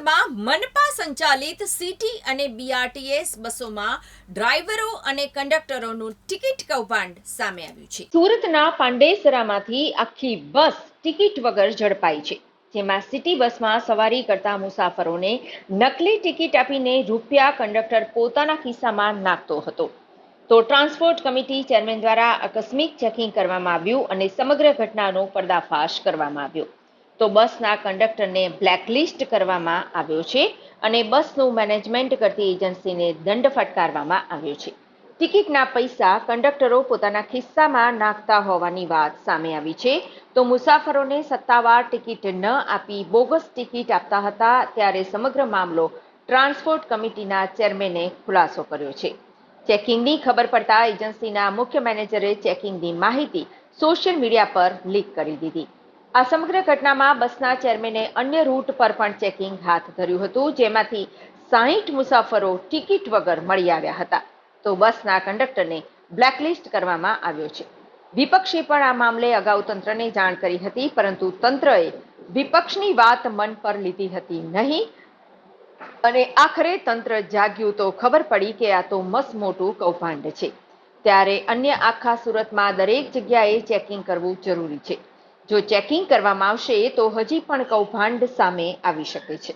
સુરતમાં મનપા સંચાલિત સિટી અને બીઆરટીએસ બસોમાં ડ્રાઈવરો અને કંડક્ટરોનું ટિકિટ કૌભાંડ સામે આવ્યું છે. સુરતના પાંડેસરામાંથી આખી બસ ટિકિટ વગર ઝડપાઈ છે. જેમાં સિટી બસમાં સવારી કરતા મુસાફરોને નકલી ટિકિટ આપીને રૂપિયા કંડક્ટર પોતાના ખિસ્સામાં નાખતો હતો. તો ટ્રાન્સપોર્ટ કમિટી ચેરમેન દ્વારા આકસ્મિક ચેકિંગ કરવામાં આવ્યું અને સમગ્ર ઘટનાનો પર્દાફાશ કરવામાં આવ્યો. તો બસના કંડક્ટરને બ્લેકલિસ્ટ કરવામાં આવ્યો છે અને બસનું મેનેજમેન્ટ કરતી એજન્સીને દંડ ફટકારવામાં આવ્યો છે. ટિકિટના પૈસા કંડક્ટરો પોતાના ખિસ્સામાં નાખતા હોવાની વાત સામે આવી છે. તો મુસાફરોને સત્તાવાર ટિકિટ ન આપી બોગસ ટિકિટ આપતા હતા ત્યારે સમગ્ર મામલો ટ્રાન્સપોર્ટ કમિટીના ચેરમેને ખુલાસો કર્યો છે. ચેકિંગની ખબર પડતા એજન્સીના મુખ્ય મેનેજરે ચેકિંગની માહિતી સોશિયલ મીડિયા પર લીક કરી દીધી. આ સમગ્ર ઘટનામાં બસના ચેરમેને અન્ય રૂટ પર પણ ચેકિંગ હાથ ધર્યું હતું, જેમાંથી સાહીઠ મુસાફરો ટિકિટ વગર મળી આવ્યા હતા. તો બસના કંડક્ટરને બ્લેકલિસ્ટ કરવામાં આવ્યો છે. વિપક્ષે પણ આ મામલે અગાઉ તંત્રને જાણ કરી હતી, પરંતુ તંત્રએ વિપક્ષની વાત મન પર લીધી હતી નહીં. અને આખરે તંત્ર જાગ્યું તો ખબર પડી કે આ તો મસમોટું કૌભાંડ છે. ત્યારે અન્ય આખા સુરતમાં દરેક જગ્યાએ ચેકિંગ કરવું જરૂરી છે. જો ચેકિંગ કરવામાં આવશે તો હજી પણ કૌભાંડ સામે આવી શકે છે.